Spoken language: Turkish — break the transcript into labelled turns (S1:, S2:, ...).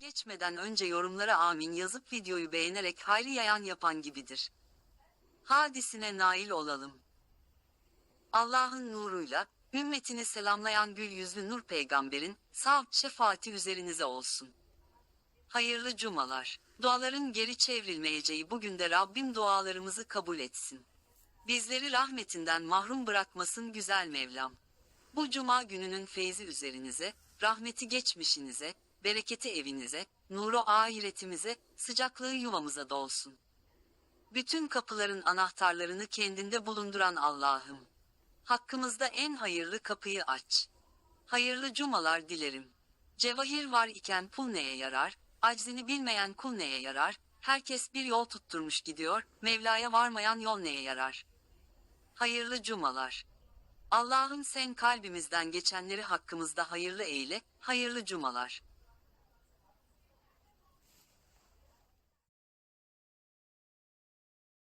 S1: Geçmeden önce yorumlara amin yazıp videoyu beğenerek hayrı yayan yapan gibidir. Hadisine nail olalım. Allah'ın nuruyla, ümmetini selamlayan gül yüzlü nur peygamberin, sağ şefaati üzerinize olsun. Hayırlı cumalar. Duaların geri çevrilmeyeceği bugün de Rabbim dualarımızı kabul etsin. Bizleri rahmetinden mahrum bırakmasın güzel Mevlam. Bu cuma gününün feyzi üzerinize, rahmeti geçmişinize, bereketi evinize, nuru ahiretimize, sıcaklığı yuvamıza dolsun. Bütün kapıların anahtarlarını kendinde bulunduran Allah'ım. Hakkımızda en hayırlı kapıyı aç. Hayırlı cumalar dilerim. Cevahir var iken pul neye yarar, aczini bilmeyen kul neye yarar, herkes bir yol tutturmuş gidiyor, Mevla'ya varmayan yol neye yarar. Hayırlı cumalar. Allah'ım sen kalbimizden geçenleri hakkımızda hayırlı eyle, hayırlı cumalar.